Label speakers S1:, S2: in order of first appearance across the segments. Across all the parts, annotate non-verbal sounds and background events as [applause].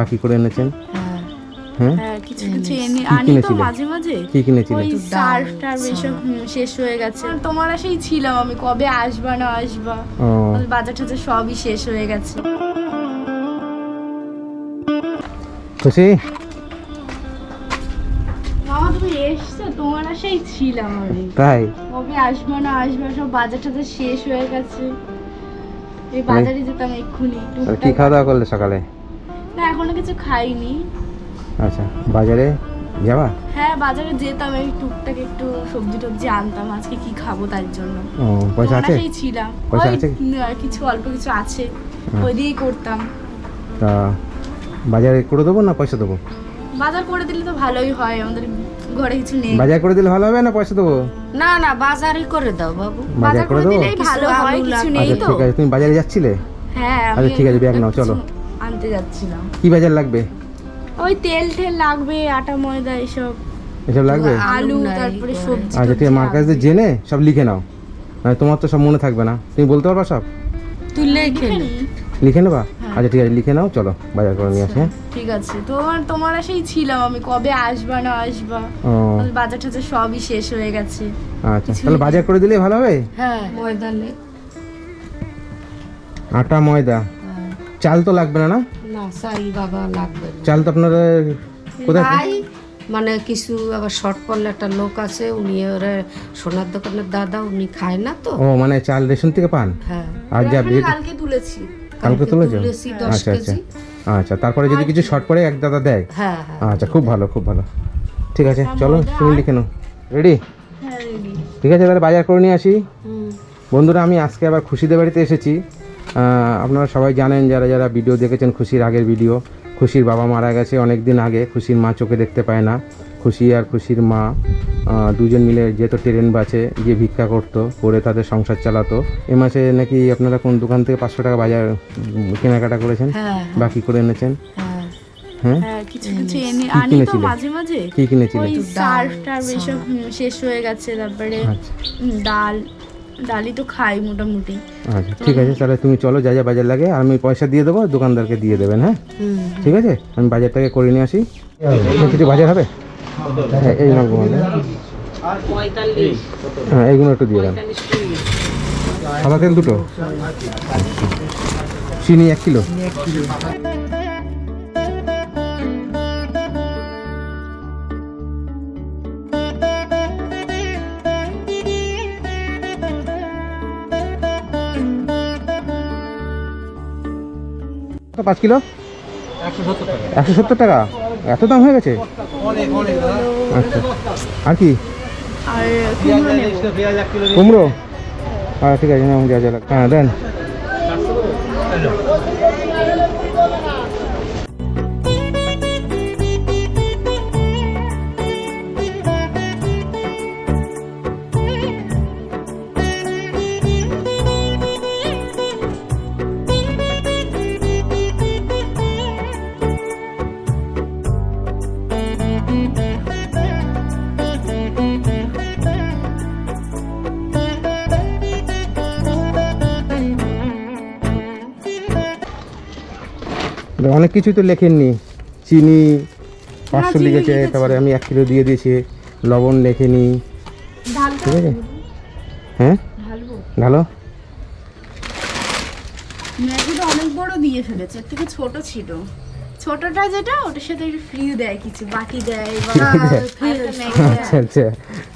S1: বাকি করে এনেছেন?
S2: হ্যাঁ।
S1: হ্যাঁ
S3: হ্যাঁ কিছু কিছু এনে আনি তো মাঝে মাঝে।
S1: কি কিনেছিলে?
S3: ওই সার্ফ টার্ফ এসব শেষ হয়ে গেছে। তোমার আশেই ছিলাম আমি কবে আসবা না আসবা। বাজার টাজার সবই শেষ হয়ে গেছে।
S1: খুশি?
S3: মামা তুমি এসছো? তোমার ছিলাম আমি।
S1: তাই?
S3: কবে আসবা না আসবা সব বাজার টাজার শেষ হয়ে গেছে। এই বাজারে যেতাম এক্ষুনি।
S1: আর কি খাওয়া দাওয়া করলে সকালে?
S3: এখনও কিছু খাইনি।
S1: আচ্ছা বাজারে যাবা?
S3: হ্যাঁ বাজারে যেতাম এই টুকটাক একটু সবজি টবজি আনতাম আজকে কি খাব তার জন্য।
S1: ও পয়সা আছে?
S3: ছিলাম।
S1: পয়সা আছে?
S3: কিছু অল্প কিছু আছে। ওই দিয়েই করতাম।
S1: তা বাজারে করে দেবো না পয়সা দেবো?
S3: বাজার করে দিলে তো ভালোই হয় আমাদের ঘরে কিছু নেই।
S1: বাজার করে দিলে ভালো হবে না পয়সা দেবো?
S2: না না বাজারই করে দাও বাবু।
S1: বাজার করে
S3: দিলেই ভালো হয় কিছু নেই
S1: আচ্ছা
S3: তো।
S1: ঠিক আছে তুমি বাজারে যাচ্ছিলে?
S3: হ্যাঁ
S1: আচ্ছা, ঠিক আছে, ব্যাগ নাও, চলো।
S3: আনতে যাচ্ছিলাম।
S1: কি বাজার লাগবে?
S3: ওই তেল টেল লাগবে আটা ময়দা এসব।
S1: এসব লাগবে?
S2: আলু
S3: তারপরে। সবজি
S1: আচ্ছা ঠিক আছে
S3: টবজি
S1: মার কাছে। জেনে সব লিখে নাও। মানে তোমার তো সব মনে থাকবে না। তুমি বলতে পারবা সব?
S2: তুই লেখে নে।
S1: লিখে নেবা?
S3: হ্যাঁ।
S1: আচ্ছা ঠিক আছে লিখে নাও চলো বাজার করে নিয়ে আসি হ্যাঁ।
S3: ঠিক আছে তোমার তোমার আশেই ছিলাম আমি কবে আসবা না আসবা। বাজার টাজার সবই শেষ হয়ে গেছে।
S1: আচ্ছা তাহলে বাজার করে দিলেই ভালো হবে?
S2: হ্যাঁ। ময়দা লে
S1: আটা ময়দা। চাল তো লাগবে না না?
S2: না চাল বাবা লাগবে না।
S1: চাল তো আপনারা কোথায়
S2: নাই মানে কিছু আবার শর্ট পড়লে একটা লোক আছে উনি ওরা সোনার দোকানের দাদা উনি খায় না তো।
S1: ও মানে চাল রেশন থেকে পান?
S2: হ্যাঁ।
S1: আর যা বেড
S3: কালকে তুলেছি।
S1: কালকে তুলেছো?
S2: তুলেছি দশ
S1: আচ্ছা আচ্ছা।
S2: কেজি।
S1: আচ্ছা তারপরে যদি কিছু শর্ট পড়ে এক দাদা দেয়?
S2: হ্যাঁ হ্যাঁ।
S1: আচ্ছা খুব ভালো খুব ভালো। ঠিক আছে চলো তুমি লিখে নাও। রেডি
S3: হ্যাঁ রেডি
S1: ঠিক আছে তাহলে বাজার করে নিয়ে আসি।
S2: হুম।
S1: বন্ধুরা আমি আজকে আবার খুশিদের বাড়িতে এসেছি। আপনারা সবাই জানেন যারা যারা ভিডিও দেখেছেন খুশির আগের ভিডিও খুশির বাবা মারা গেছে অনেক দিন আগে খুশির মা চোখে দেখতে পায় না। খুশি আর খুশির মা দুজন মিলে যেত ট্রেন বাসে গিয়ে ভিক্ষা করতো করে তাদের সংসার চালাতো। এ মাসে নাকি আপনারা কোন দোকান থেকে পাঁচশো টাকা বাজার কেনাকাটা করেছেন?
S2: হ্যাঁ
S1: বাকি করে এনেছেন?
S2: হ্যাঁ।
S1: হ্যাঁ?
S3: হ্যাঁ কিছু কিছু এনে
S1: কি
S3: আনি তো
S1: কিনেছিলে?
S3: মাঝে মাঝে।
S1: কি কিনেছিলেন?
S3: সার্ফ টার্ফ এসব শেষ হয়ে গেছে তারপরে
S1: আচ্ছা।
S3: হুম, ডাল তো খাই মোটামুটি।
S1: আচ্ছা ঠিক আছে তাহলে তুমি চলো যা যা বাজার লাগে আর আমি পয়সা দিয়ে দেবো দোকানদারকে দিয়ে দেবেন হ্যাঁ? ঠিক আছে? আমি বাজারটাকে করে নিয়ে আসি। কিছু বাজার হবে? হ্যাঁ এই তোমাদের। হ্যাঁ এইগুলো একটু দিয়ে দেন সাদা তেল দুটো? চিনি এক কিলো? পাঁচ কিলো? একশো সত্তর টাকা। এত দাম হয়ে গেছে? আচ্ছা। আর কি?
S3: আর কুমড়ো
S1: হ্যাঁ ঠিক আছে নাও যা যা হ্যাঁ দেন। অনেক কিছুই তো লেখেননি। চিনি পাঁচশো লিখেছে তারপরে আমি এক কিলো দিয়ে দিয়েছি। লবণ লেখেনি। ঠিক আছে? হ্যাঁ? ভালো
S3: ম্যাগিটা অনেক বড় দিয়ে ফেলেছে এর থেকে ছোট ছিল। ছোটটা যেটা ওটার সাথে ফ্রি দেয় কিছু বাটি দেয় [laughs] দেয়।
S1: আচ্ছা আচ্ছা।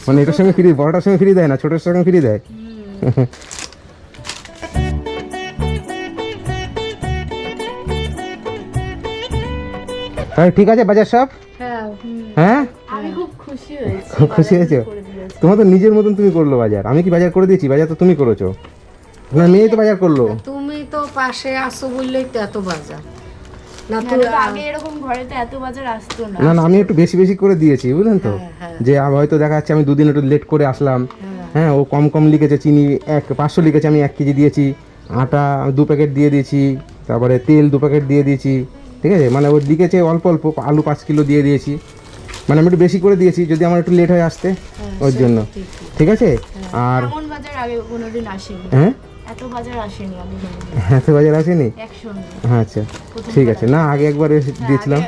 S1: মানে এটার সঙ্গে ফ্রি বড়টার সঙ্গে ফ্রি দেয় না ছোটোর সঙ্গে ফ্রি দেয়। [laughs] তাহলে ঠিক আছে বাজার সব?
S2: হ্যাঁ
S1: হ্যাঁ?
S3: খুব খুশি হয়েছি।
S1: তোমার তো নিজের মতন তুমি করল বাজার। আমি কি বাজার করে দিয়েছি? বাজার তো তুমি করেছ। আপনার মেয়ে তো বাজার করল।
S2: তুমি তো পাশে আসো বললেই তো এত বাজার। না তো
S3: আগে এরকম ঘরেতে এত বাজার আসতো না।
S1: না না আমি একটু বেশি বেশি করে দিয়েছি বুঝলেন তো?
S2: হ্যাঁ, হ্যাঁ।
S1: যে হয়তো দেখা যাচ্ছে আমি দুদিন একটু লেট করে আসলাম। হ্যাঁ ও কম কম লিখেছে চিনি এক পাঁচশো লিখেছে আমি এক কেজি দিয়েছি। আটা দু প্যাকেট দিয়ে দিয়েছি। তারপরে তেল দু প্যাকেট দিয়ে দিয়েছি। ঠিক আছে? মানে ওর দিকে চেয়ে অল্প অল্প আলু পাঁচ কিলো দিয়ে দিয়েছি। মানে আমি একটু বেশি করে দিয়েছি যদি আমার একটু লেট হয়ে আসতে ওর জন্য। ঠিক আছে? আর
S3: কোনোদিন আসেনি।
S1: হ্যাঁ?
S3: এত বাজার আসেনি
S1: হ্যাঁ তো বাজার আসেনি? হ্যাঁ আচ্ছা। ঠিক আছে না আগে একবার দিয়েছিলাম।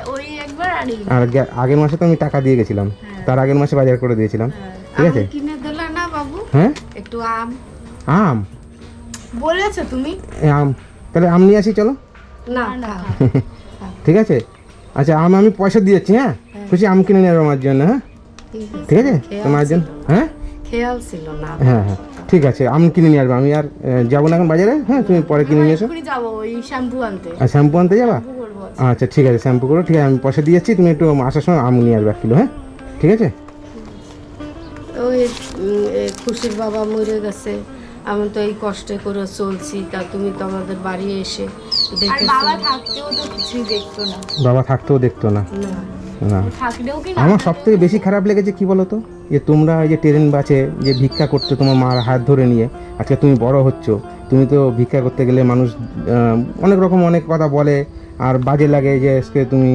S3: আর
S1: আর আগের মাসে তো আমি টাকা দিয়ে গেছিলাম। তার আগের মাসে বাজার করে দিয়েছিলাম। ঠিক আছে? হ্যাঁ?
S2: একটু আম।
S1: আম?
S3: বলেছ তুমি?
S1: আম। তাহলে আম নিয়ে আসি চলো।
S2: না না। [laughs]
S1: ঠিক আছে? আচ্ছা আম আমি পয়সা দিয়ে যাচ্ছি হ্যাঁ? খুশি আম কিনে নেবে আমার জন্য হ্যাঁ? ঠিক আছে। তোমার জন্য হ্যাঁ?
S2: খেয়াল ছিল না
S1: হ্যাঁ হ্যাঁ। ঠিক আছে আম কিনে নিয়ে আসব। আমি আর যাব না এখন বাজারে? হ্যাঁ তুমি পরে কিনে নিয়ে এসো।
S3: এক্ষুনি যাব ওই শ্যাম্পু আনতে।
S1: আর শ্যাম্পু আনতে যাবা? আচ্ছা ঠিক আছে শ্যাম্পু করো। ঠিক আছে আমি পয়সা দিয়ে যাচ্ছি তুমি একটু আসার সময় আম নিয়ে আসবে এক কিলো হ্যাঁ? ঠিক আছে?
S2: ওই খুশির বাবা মরে গেছে। আমি তো এই কষ্টে করে চলছি তা তুমি তো আমাদের বাড়ি এসে
S3: বাবা থাকতেও তো কিছুই দেখতো না।
S1: বাবা থাকতেও দেখতো না।
S2: না।
S1: না।
S3: থাকলেও কি না
S1: আমার সব থেকে বেশি খারাপ লেগেছে কি বলতো? তো যে তোমরা এই যে ট্রেন বাসে যে ভিক্ষা করতে তোমার মার হাত ধরে নিয়ে আজকে তুমি বড় হচ্ছ। তুমি তো ভিক্ষা করতে গেলে মানুষ অনেক রকম অনেক কথা বলে আর বাজে লাগে যে আজকে তুমি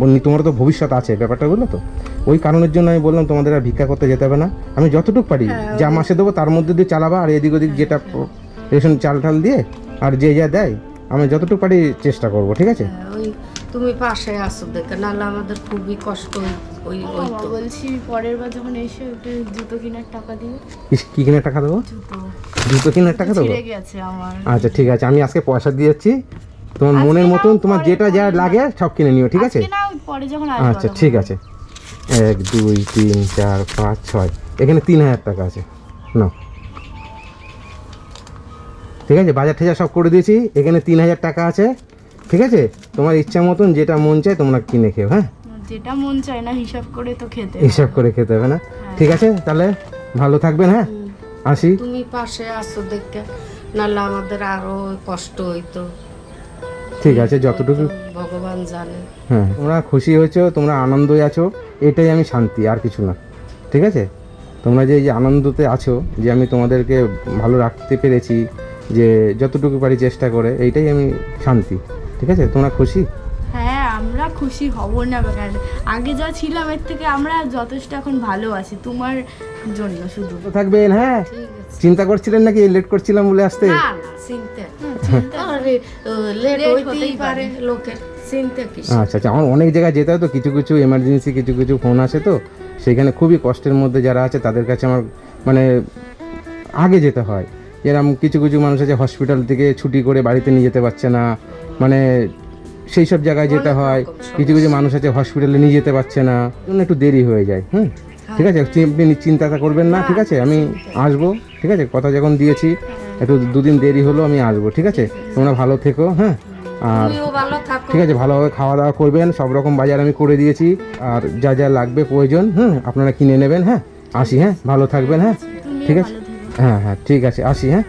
S1: বলনি তোমার তো ভবিষ্যৎ আছে ব্যাপারটা বুঝলো তো? ওই কারণের জন্য আমি বললাম তোমাদের আর ভিক্ষা করতে যেতে হবে না। আমি যতটুকু পারি যা মাসে দেবো তার মধ্যে দিয়ে চালাবা আর এদিক ওদিক যেটা রেশন চাল টাল দিয়ে আর যে যা দেয় আমি যতটুকু পারি চেষ্টা করব ঠিক আছে?
S2: হ্যাঁ, তুমি পাশে আসো দেখে নাহলে আমাদের খুবই কষ্ট ওই ওই তো।
S3: বলছি পরের বার যখন এসে একটু জুতো কেনার টাকা দিও
S1: কি- কি কিনে টাকা দেবো?
S3: জুতো।
S1: কিনার টাকা দেবো?
S3: ছিঁড়ে গেছে আমার।
S1: আচ্ছা ঠিক আছে আমি আজকে পয়সা দিয়ে যাচ্ছি তোমার মনের মতন তোমার যেটা যা লাগে সব কিনে নিও ঠিক আছে?
S3: না
S1: আচ্ছা ঠিক আছে। এক দুই তিন চার পাঁচ ছয়। এখানে তিন হাজার টাকা আছে। নাও। ঠিক আছে বাজার ঠেজা সব করে দিয়েছি। এখানে তিন হাজার টাকা আছে। ঠিক আছে? তোমার ইচ্ছা মতন যেটা মন চায় তোমরা কিনে খেও হ্যাঁ?
S3: যেটা মন চায় না হিসাব করে তো খেতে
S1: হিসাব করে খেতে হবে না? ঠিক আছে তাহলে ভালো থাকবেন হ্যাঁ? আসি।
S2: তুমি পাশে আসো দেখে নাহলে আমাদের আরও কষ্ট হইতো।
S1: ঠিক আছে যতটুকু
S2: ভগবান জানে।
S1: হ্যাঁ তোমরা খুশি হয়েছো তোমরা আনন্দই আছো এটাই আমি শান্তি আর কিছু না। ঠিক আছে? তোমরা যে এই যে আনন্দতে আছো যে আমি তোমাদেরকে ভালো রাখতে পেরেছি যে যতটুকু পারি চেষ্টা করে এইটাই আমি শান্তি। ঠিক আছে? তোমরা খুশি?
S3: হ্যাঁ আমরা খুশি হব না কেন? আগে যা ছিলাম এর থেকে আমরা যথেষ্ট এখন ভালো আছি তোমার জন্য শুধু।
S1: থাকবেন হ্যাঁ? চিন্তা করছিলেন নাকি? লেট করছিলাম বলে আসতে?
S2: না না চিন্তা আরে লেট
S3: হতেই
S2: পারে লোকের
S1: আচ্ছা আচ্ছা আমার অনেক জায়গায় যেতে হয় তো কিছু কিছু এমার্জেন্সি কিছু কিছু ফোন আসে তো সেখানে খুবই কষ্টের মধ্যে যারা আছে তাদের কাছে আমার মানে আগে যেতে হয়। এরকম কিছু কিছু মানুষ আছে হসপিটাল থেকে ছুটি করে বাড়িতে নিয়ে যেতে পারছে না মানে সেই সব জায়গায় যেতে হয়। কিছু কিছু মানুষ আছে হসপিটালে নিয়ে যেতে পারছে না। একটু দেরি হয়ে যায় হুম? ঠিক আছে আপনি চিন্তাটা করবেন না ঠিক আছে? আমি আসব ঠিক আছে? কথা যখন দিয়েছি একটু দুদিন দেরি হলো আমি আসব ঠিক আছে? তোমরা ভালো থেকো হ্যাঁ? আর ঠিক আছে ভালোভাবে খাওয়া দাওয়া করবেন সব রকম বাজার আমি করে দিয়েছি। আর যা যা লাগবে প্রয়োজন হুম? আপনারা কিনে নেবেন হ্যাঁ? আসি হ্যাঁ? ভালো থাকবেন হ্যাঁ? ঠিক আছে? হ্যাঁ হ্যাঁ ঠিক আছে আসি হ্যাঁ?